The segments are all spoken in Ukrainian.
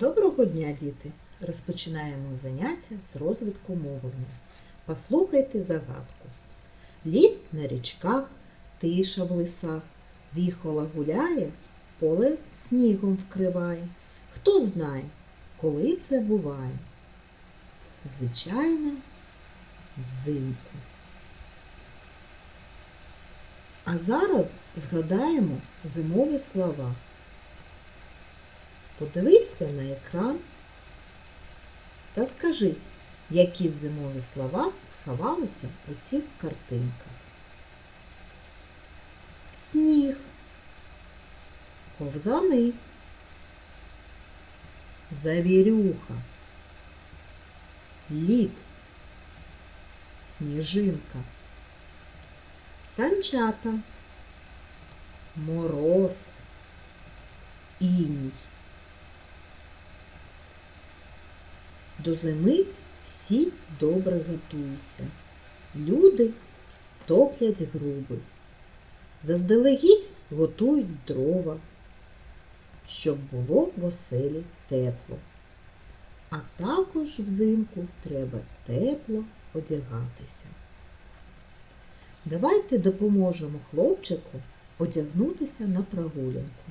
Доброго дня, діти! Розпочинаємо заняття з розвитку мовлення. Послухайте загадку. Лід на річках, тиша в лисах, віхола гуляє, поле снігом вкриває. Хто знає, коли це буває? Звичайно, взимку. А зараз згадаємо зимові слова. Подивіться на екран та скажіть, які зимові слова сховалися у цих картинках. Сніг, ковзани, завірюха, лід, сніжинка, санчата, мороз, іній. До зими всі добре готуються. Люди топлять груби. Заздалегідь готують дрова, щоб було в оселі тепло. А також взимку треба тепло одягатися. Давайте допоможемо хлопчику одягнутися на прогулянку.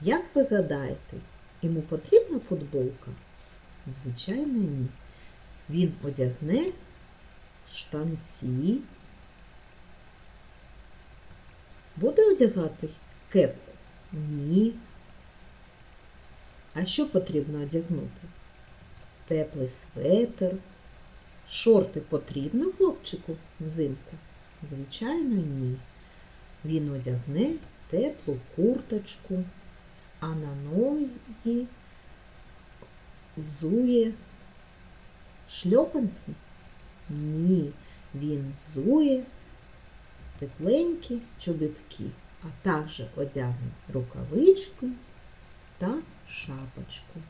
Як ви гадаєте, йому потрібна футболка? Звичайно, ні. Він одягне штанці. Буде одягати кепку? Ні. А що потрібно одягнути? Теплий светр. Шорти потрібно хлопчику взимку? Звичайно, ні. Він одягне теплу курточку, а на ноги взує шльопанці? Ні, він взує тепленькі чобітки, а також одягне рукавичку та шапочку.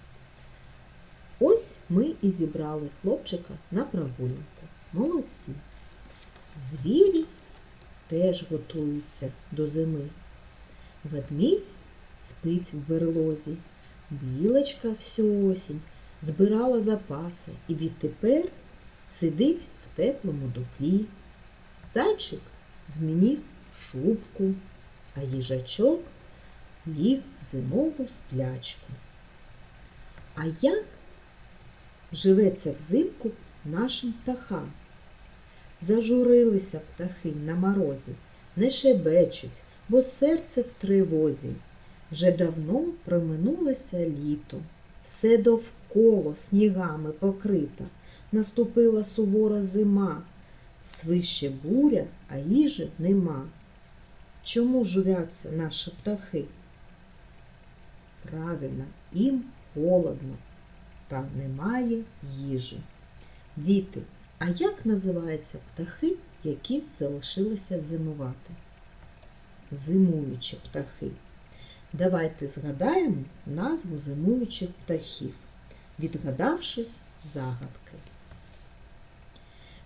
Ось ми і зібрали хлопчика на прогулянку. Молодці. Звірі теж готуються до зими. Ведмідь спить в берлозі. Білочка всю осінь збирала запаси і відтепер сидить в теплому дуплі. Зайчик змінив шубку, а їжачок ліг в зимову сплячку. А як живеться взимку нашим птахам? Зажурилися птахи на морозі, не шебечуть, бо серце в тривозі. Вже давно проминулося літо, все довкола снігами покрита, наступила сувора зима, свище буря, а їжі нема. Чому журяться наші птахи? Правильно, їм холодно, та немає їжі. Діти, а як називаються птахи, які залишилися зимувати? Зимуючі птахи. Давайте згадаємо назву зимуючих птахів, відгадавши загадки.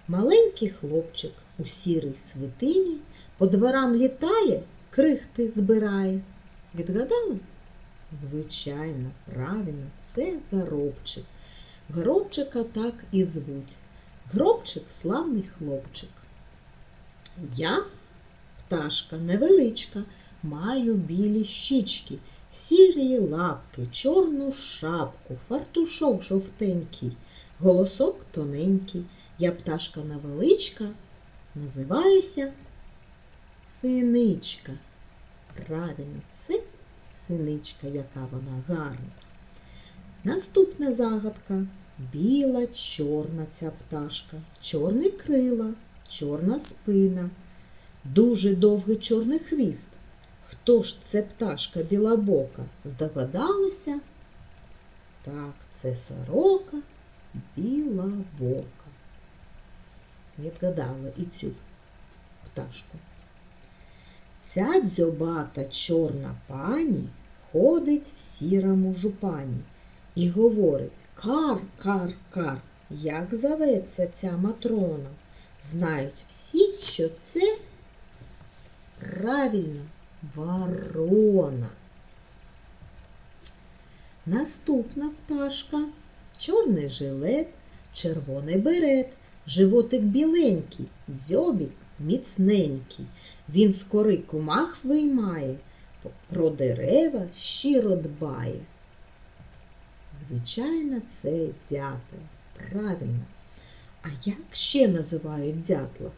Маленький хлопчик у сірій свитині по дворам літає, крихти збирає. Відгадали? Звичайно, правильно, це горобчик. Горобчика так і звуть. Гробчик славний хлопчик. Я пташка невеличка. Маю білі щічки, сірі лапки, чорну шапку, фартушок жовтенький, голосок тоненький. Я пташка невеличка, називаюся синичка. Правильно, це синичка, яка вона гарна. Наступна загадка. Біла, чорна ця пташка, чорні крила, чорна спина, дуже довгий чорний хвіст. Хто ж це пташка білобока? Здогадалися? Так, це сорока білобока. Відгадали і цю пташку. Ця дзьобата чорна пані ходить в сірому жупані і говорить кар, кар, кар. Як зоветься ця матрона? Знають всі, що це правильно ворона. Наступна пташка. Чорний жилет, червоний берет, животик біленький, дзьобік міцненький. Він з кори комах виймає, про дерева щиро дбає. Звичайно, це дятел. Правильно. А як ще називають дятла?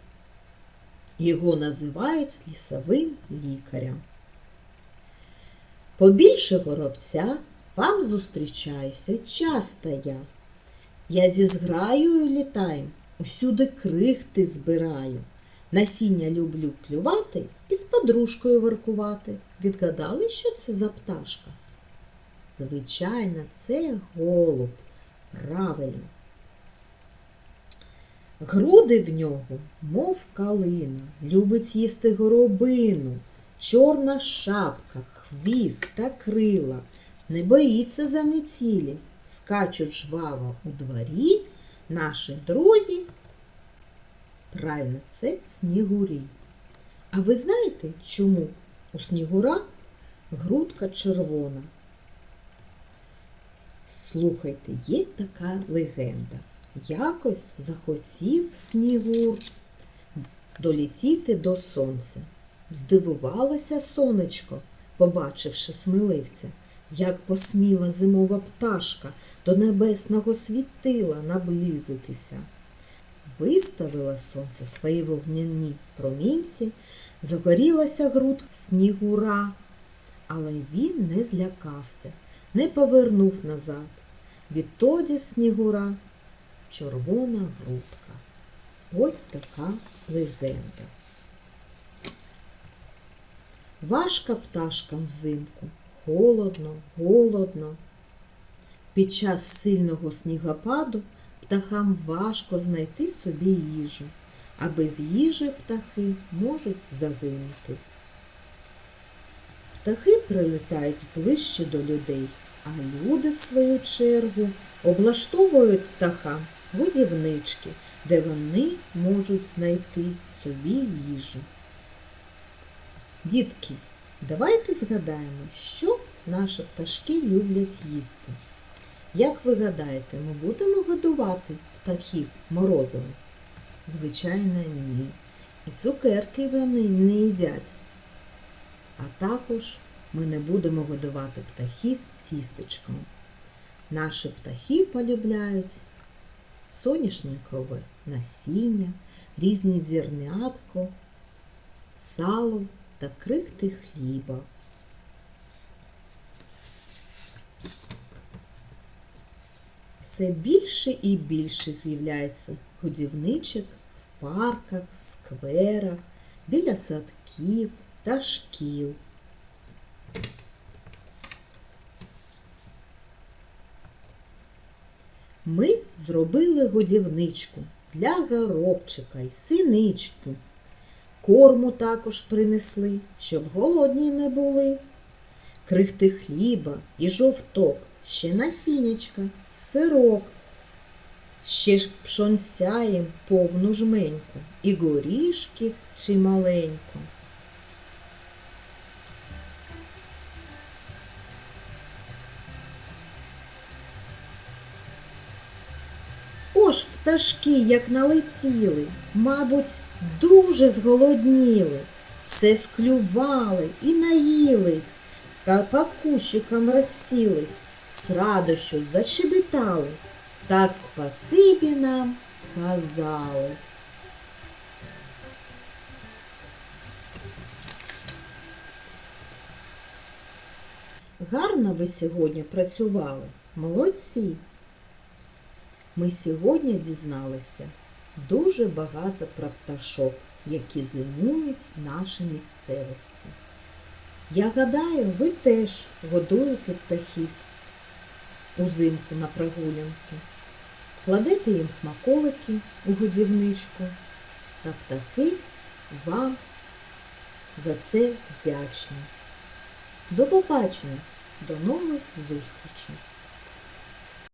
Його називають лісовим лікарем. Побільше горобця вам зустрічаюся часто я. Я зі зграєю літаю, усюди крихти збираю. Насіння люблю клювати і з подружкою воркувати. Відгадали, що це за пташка? Звичайно, це голуб. Правильно. Груди в нього, мов калина, любить їсти горобину, чорна шапка, хвіст та крила, не боїться за нецілі, скачуть жваво у дворі наші друзі. Правильно, це снігурі. А ви знаєте, чому у снігура грудка червона? Слухайте, є така легенда. Якось захотів снігур долетіти до сонця. Здивувалося сонечко, побачивши сміливця, як посміла зимова пташка до небесного світила наблизитися. Виставила сонце свої вогняні промінці, загорілася груд снігура, але він не злякався, не повернув назад. Відтоді в снігура червона грудка. Ось така легенда. Важка пташкам взимку, холодно, голодно. Під час сильного снігопаду птахам важко знайти собі їжу, а без їжі птахи можуть загинути. Птахи прилітають ближче до людей, а люди, в свою чергу, облаштовують птахам годівнички, де вони можуть знайти собі їжу. Дітки, давайте згадаємо, що наші пташки люблять їсти. Як ви гадаєте, ми будемо годувати птахів морозивом? Звичайно, ні. І цукерки вони не їдять. А також ми не будемо годувати птахів тістечком. Наші птахи полюбляють соняшникове насіння, різні зернятко, сало та крихти хліба. Все більше і більше з'являється годівничок в парках, скверах, біля садків та шкіл. Ми зробили годівничку для горобчика й синички. Корму також принесли, щоб голодні не були. Крихти хліба і жовток, ще насіннячка, сирок. Ще ж пшонця їм повну жменьку і горішків чималенько. Пташки, як налетіли, мабуть, дуже зголодніли, все склювали і наїлись, та по розсілись, з радощу зашебітали, так спасибі нам сказали. Гарно ви сьогодні працювали, молодці. Ми сьогодні дізналися дуже багато про пташок, які зимують в нашій місцевості. Я гадаю, ви теж годуєте птахів узимку на прогулянки, кладете їм смаколики у годівничку, та птахи вам за це вдячні. До побачення, до нових зустрічей!